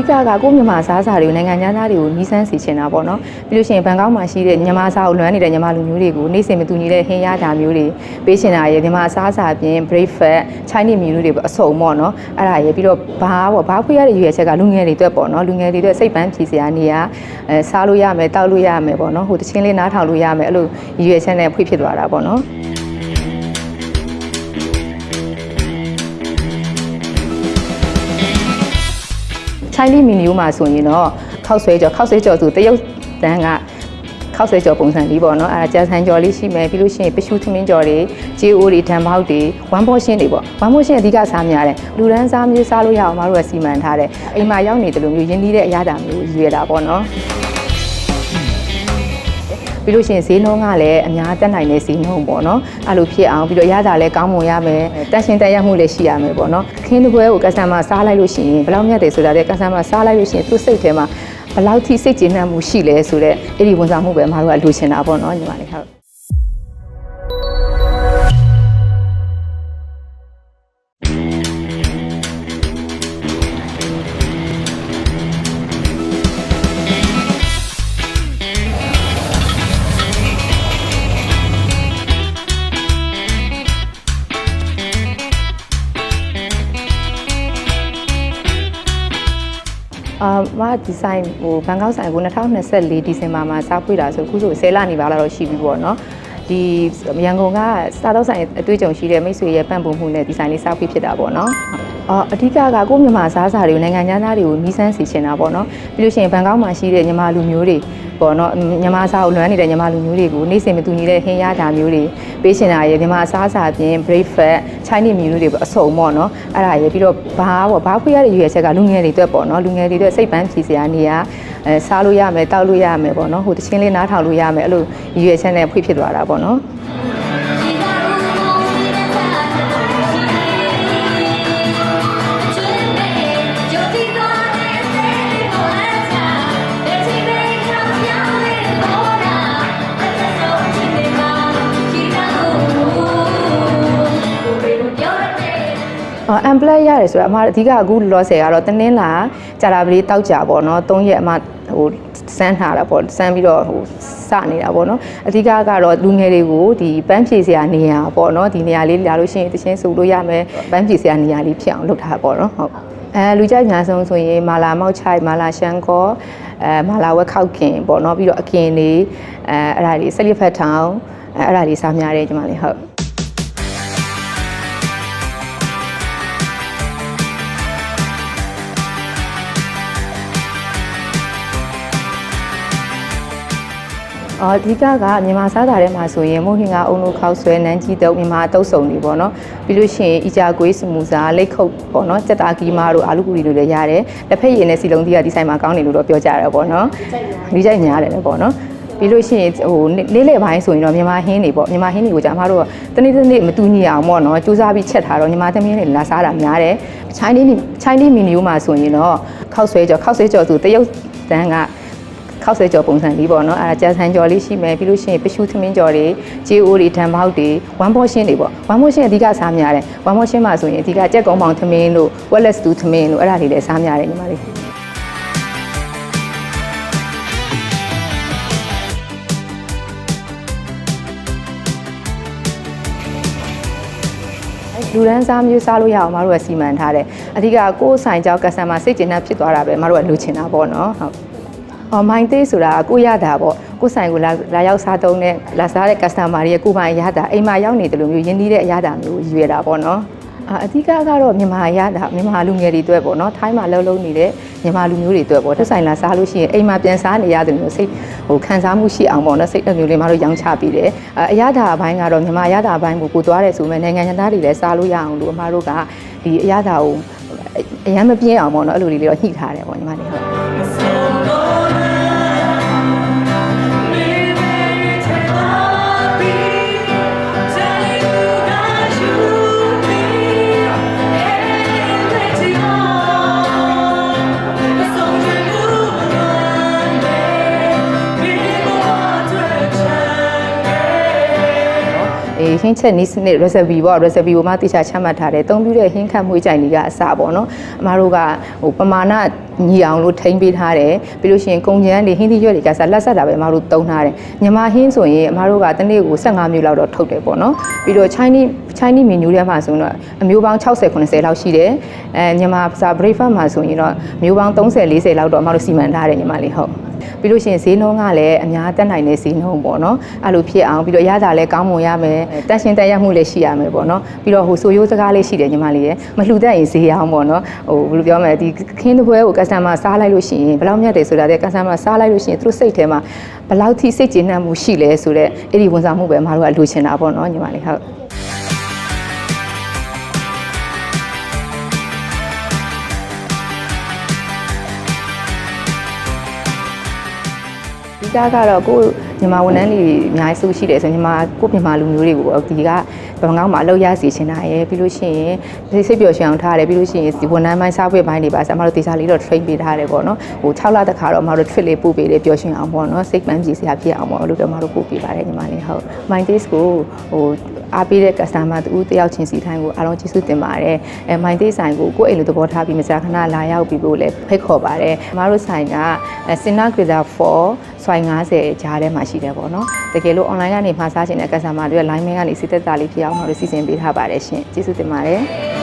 ဓိကကကိုယ့်မြန်မာစားစာတွေကိုနိုင်ငံသားတွေကိုနီးစမ်းစီချင်တာပေါ့နော်ပြီးလို့ရှိရင်ဘန်ကောက်မှာရှိတဲ့မြန်မာစားကိုလွမ်းနေတဲ့မြန်မာလူမျိုးတွေကိုနေ့စဉ်မတူညီတဲ့ဟင်းရတာမျိုးတွေပေးချင်တာရယ်မြန်မာစားစာအပြင် breakfast Chinese menu တွေပေါ့အစုံပေါ့နော်အဲ့ဒါရယ်ပြီးတော့ဘာပေါ့ဘာဖွေးရတဲ့ရွေးချက်ကလူငယ်တွေအတွက်ပေါ့နော်လူငယ်တွေအတွက်စိတ်ပန်းဖြီစရာနေရအဲစားလို့ရမယ်တောက်လို့ရမယ်ပေါ့နော်ဟိုတချင်းလေးနားထောင်လို့ရမယ်အဲ့လိုရွေးချက်နဲ့ဖွေးဖြစ်သွားတာပေါ့နော် ချိုင်းလီမီနီယိုမှာဆိုရင်တော့ခောက်ဆွဲကြော်ခောက်ဆွဲကြော်ဆိုတရုတ်တန်းကခောက်ဆွဲကြော်ပုံစံလေးပေါ့နော်အဲဒါကြာဆန်ကြော်လေးရှိမယ်ပြီးလို့ရှိရင်ပရှုသမင်းကြော်တွေဂျေအိုတွေဓာန်ပေါက်တွေဝမ်ဘောရှင်းတွေပေါ့ဝမ်ဘောရှင်းအဓိကစားများတယ်လူရန်စားမျိုးစားလို့ရအောင်မတို့ကစီမံထားတယ်အိမ်မှာရောက်နေတယ်လို့မျိုးရင်းနှီးတဲ့အရာတာမျိုးရွေးတာပေါ့နော် ပြီးလို့ရှိရင်ဈေးနှုန်းကလည်းအများတက်နိုင်တဲ့ဈေးနှုန်းပေါ့နော်အဲ့လိုဖြစ်အောင်ပြီးတော့ရတာလည်းကောင်းမွန်ရမယ်တက်ရှင်တက်ရမှုလည်းရှိရမယ်ပေါ့နော်ခင်းတစ်ပွဲကိုကစတမာစားလိုက်လို့ရှိရင်ဘယ်လောက်မြတ်တယ်ဆိုတာတဲ့ကစတမာစားလိုက်လို့ရှိရင်သူ့စိတ်ထဲမှာဘယ်လောက်ထိစိတ်ကျေနပ်မှုရှိလဲဆိုတော့အဲ့ဒီဝန်ဆောင်မှုပဲမတို့ကလိုချင်တာပေါ့နော်ညီမလေးဟုတ် မဒီဇိုင်းဟိုဘန်ကောက်ဆိုင်ကို2024ဒီဇင်ဘာမှာစဖွင့်တာဆိုအခုဆို10လနေပါလာတော့ရှိပြီပေါ့နော်ဒီရန်ကုန်ကစားတော့ဆိုင်အတွေ့အကြုံရှိတဲ့မိတ်ဆွေရဲ့ပံ့ပိုးမှုနဲ့ဒီဇိုင်းလေးစဖွင့်ဖြစ်တာပေါ့နော်အာအဓိကကကိုယ့်မြန်မာစားစာတွေကိုနိုင်ငံသားတွေကိုနီးစမ်းစီချင်တာပေါ့နော်ပြီးလို့ရှိရင်ဘန်ကောက်မှာရှိတဲ့မြန်မာလူမျိုးတွေ ပေါ့နော်မြန်မာစားကိုလွမ်းနေတဲ့မြန်မာလူမျိုးတွေကိုနေ့စဉ်မတူညီတဲ့ဟင်းရတာမျိုးတွေပေးချင်တာရယ်မြန်မာစားစာအပြင် breakfast Chinese menu တွေပေါ့အစုံပေါ့နော်အဲ့ဒါရယ်ပြီးတော့ဘာပေါ့ဘာဖွေးရတဲ့ရွေးချက်ကလူငယ်တွေအတွက်ပေါ့နော်လူငယ်တွေအတွက်စိတ်ပန်းဖြီစရာနေရအဲစားလို့ရမယ်တောက်လို့ရမယ်ပေါ့နော်ဟိုတချင်းလေးနားထောင်လို့ရမယ်အဲ့လိုရွေးချက်နဲ့ဖွေးဖြစ်သွားတာပေါ့နော် က်ရတယ်ဆိုတော့အမအဓိကအခုလောဆယ်ကတော့တင်းင်းလာကြာတာပလေးတောက်ကြပေါ့နော်၃ရက်အမဟိုစမ်းထားတာပေါ့စမ်းပြီးတော့ဟိုစနေတာပေါ့နော်အဓိကကတော့လူငယ်တွေကိုဒီပန်းဖြေစရာနေရာပေါ့နော်ဒီနေရာလေးလာလို့ရှိရင်တချင်းစုလို့ရမယ်ပန်းဖြေစရာနေရာလေးဖြစ်အောင်လုပ်ထားပေါ့နော်ဟုတ်အဲလူကြိုက်များဆုံးဆိုရင်မာလာမောက်ချိုက်မာလာရှန်ကောအဲမာလာဝက်ခောက်ခင်ပေါ့နော်ပြီးတော့အကင်လေးအဲအဲ့ဒါလေးဆက်လက်ဖက်ထောင်အဲအဲ့ဒါလေးစားများတယ်ညီမလေးဟုတ် အော်အဓိကကမြန်မာစားတာထဲမှာဆိုရင်မိုဟင်ကအုံလိုခောက်ဆွဲနန်းကြီးတုပ်မြန်မာအတုပ်စုံတွေပေါ့နော်ပြီးလို့ရှိရင်အီဂျာကွေးစမူစာလိတ်ခုတ်ပေါ့နော်စက်တာကီမာတို့အာလူကူရီတို့လည်းရတယ်လက်ဖက်ရည်နဲ့စီလုံးတီးကဒီဆိုင်မှာကောင်းတယ်လို့တော့ပြောကြရပေါ့နော်ဒီကြိုက်များတယ်လည်းပေါ့နော်ပြီးလို့ရှိရင်ဟိုလေးလေပိုင်းဆိုရင်တော့မြန်မာဟင်းတွေပေါ့မြန်မာဟင်းတွေကိုကြာမတို့တနေ့တနေ့မတူညီအောင်ပေါ့နော်စူးစမ်းပြီးချက်ထားတော့မြန်မာသမီးတွေလာစားတာများတယ် Chinese Chinese menu မှာဆိုရင်တော့ခောက်ဆွဲကြော်ခောက်ဆွဲကြော်ဆိုတရုတ်တန်းက ခောက်ဆွဲကြော်ပုံစံလေးပေါ့နော်အဲဒါကြာဆန်ကြော်လေးရှိမယ်ပြီးလို့ရှိရင်ပရှုသမင်းကြော်တွေဂျေအိုတွေဓာန်ပေါက်တွေဝမ်ဘောရှင်းတွေပေါ့ဝမ်ဘောရှင်းအဓိကစားများတယ်ဝမ်ဘောရှင်းမှာဆိုရင်အဓိကကြက်ကုန်းပေါင်သမင်းတို့ဝက်လက်စတူသမင်းတို့အဲ့ဒါတွေလည်းစားများတယ်ညီမလေးလူရန်စားမျိုးစားလို့ရအောင်မတို့ကစီမံထားတယ်အဓိကကိုယ်ဆိုင်ကြောက်ကစတမာစိတ်ကျဉ်းနှံ့ဖြစ်သွားတာပဲမတို့ကလိုချင်တာပေါ့နော်ဟုတ် အော်မိုင်းသေးဆိုတာကိုရတာပေါ့ကိုဆိုင်ကိုလာလာရောက်စားသုံးတဲ့လာစားတဲ့ customer တွေရဲ့ကိုပိုင်ရတာအိမ်မှာရောက်နေတယ်လို့မျိုးရင်းနှီးတဲ့အရတာမျိုးရွေတာပေါ့နော်အာအဓိကကတော့မြန်မာရတာမြန်မာလူငယ်တွေအတွက်ပေါ့နော်ထိုင်းမှာလှုပ်လှုပ်နေတဲ့မြန်မာလူမျိုးတွေအတွက်ပေါ့သူဆိုင်လာစားလို့ရှိရင်အိမ်မှာပြန်စားနေရတယ်မျိုးစိတ်ဟိုခံစားမှုရှိအောင်ပေါ့နော်စိတ်အမျိုးလေးမတို့ရောင်းချပေးတယ်အာအရတာအပိုင်းကတော့မြန်မာရတာအပိုင်းကိုကိုသွားတယ်ဆိုမှနိုင်ငံသားတွေလည်းစားလို့ရအောင်လို့အမတို့ကဒီအရတာကိုအရန်မပြင်းအောင်ပေါ့နော်အဲ့လိုလေးလေးတော့ညှိထားတယ်ပေါ့ညီမလေးဟုတ် ဟင်းချက်နီးစနစ် recipe ပေါ့ recipe ကိုမှတိကျချမှတ်ထားတယ်။အသုံးပြုတဲ့ဟင်းခတ်မွေးကြိုင်တွေကအစပေါ့နော်။အမားတို့ကဟိုပမာဏညီအောင်လို့ထိမ့်ပေးထားတယ်။ပြီးလို့ရှိရင်ကုံကျန်းတွေဟင်းသီးရွက်တွေကစလက်ဆက်တာပဲအမားတို့သုံးထားတယ်။ညမဟင်းဆိုရင်အမားတို့ကတစ်နေ့ကို15မျိုးလောက်တော့ထုတ်တယ်ပေါ့နော်။ပြီးတော့ Chinese Chinese menu ထဲမှာဆိုတော့အမျိုးပေါင်း60 90လောက်ရှိတယ်။အဲညမစာ breakfast မှာဆိုရင်တော့မျိုးပေါင်း30 40လောက်တော့အမားတို့စီမံထားတယ်ညီမလေးဟုတ်။ ပြီးလို့ရှိရင်ဈေးနှုန်းကလည်းအများတက်နိုင်တဲ့ဈေးနှုန်းပေါ့နော်အဲ့လိုဖြစ်အောင်ပြီးတော့ရတာလည်းကောင်းမွန်ရမယ်တက်ရှင်တက်ရမှုလည်းရှိရမယ်ပေါ့နော်ပြီးတော့ဟိုဆိုရိုးစကားလေးရှိတယ်ညီမလေးရယ်မလှူတက်ရင်ဈေးအောင်ပေါ့နော်ဟိုဘယ်လိုပြောမလဲဒီခင်းတစ်ပွဲကို customer စားလိုက်လို့ရှိရင်ဘယ်လောက်မြတ်တယ်ဆိုတာတဲ့ customer စားလိုက်လို့ရှိရင်သူတို့စိတ်ထဲမှာဘယ်လောက်ထိစိတ်ကျေနပ်မှုရှိလဲဆိုတော့အဲ့ဒီဝန်ဆောင်မှုပဲအမတို့ကလိုချင်တာပေါ့နော်ညီမလေးဟုတ် ဒီကကတော့ကိုညီမဝန်ထမ်းတွေအများစုရှိတယ်ဆိုညီမကိုမြန်မာလူမျိုးတွေကိုပေါ့ဒီကဘန်ကောက်မှာအလုပ်ရစီချင်တာရယ်ပြီးလို့ရှိရင်စိတ်စိတ်ပျော်ရွှင်အောင်ထားရတယ်ပြီးလို့ရှိရင်ဒီဝန်ထမ်းပိုင်းစားပွဲပိုင်းတွေပါဆရာမတို့တေချာလေးတော့ train ပေးထားတယ်ပေါ့နော်ဟို6လတခါတော့မတို့ trip လေးပို့ပေးတယ်ပျော်ရွှင်အောင်ပေါ့နော်စိတ်ပန်းကြည်စရာဖြစ်အောင်ပေါ့လို့တော့မတို့ပို့ပေးပါတယ်ညီမလေးဟုတ် my days ကိုဟိုအားပေးတဲ့ customer တူတယောက်ချင်းစီတိုင်းကိုအားလုံးကျေးဇူးတင်ပါတယ်အဲ my days ဆိုင်ကိုကိုယ့်အိမ်လိုသဘောထားပြီးမကြာခဏလာရောက်ပြီးဖို့လည်းဖိတ်ခေါ်ပါတယ်ကျမတို့ဆိုင်ကစင်နာဂရီတာ4ဆွိုင်း90ကြားထဲမှာရှိတယ်ပေါ့နော်တကယ်လို့ online ကနေမှာစားချင်တဲ့ customer တွေက line mail ကနေစီသက်တာလေးဖြစ်အောင်တော့စီစဉ်ပေးထားပါတယ်ရှင်ကျေးဇူးတင်ပါတယ်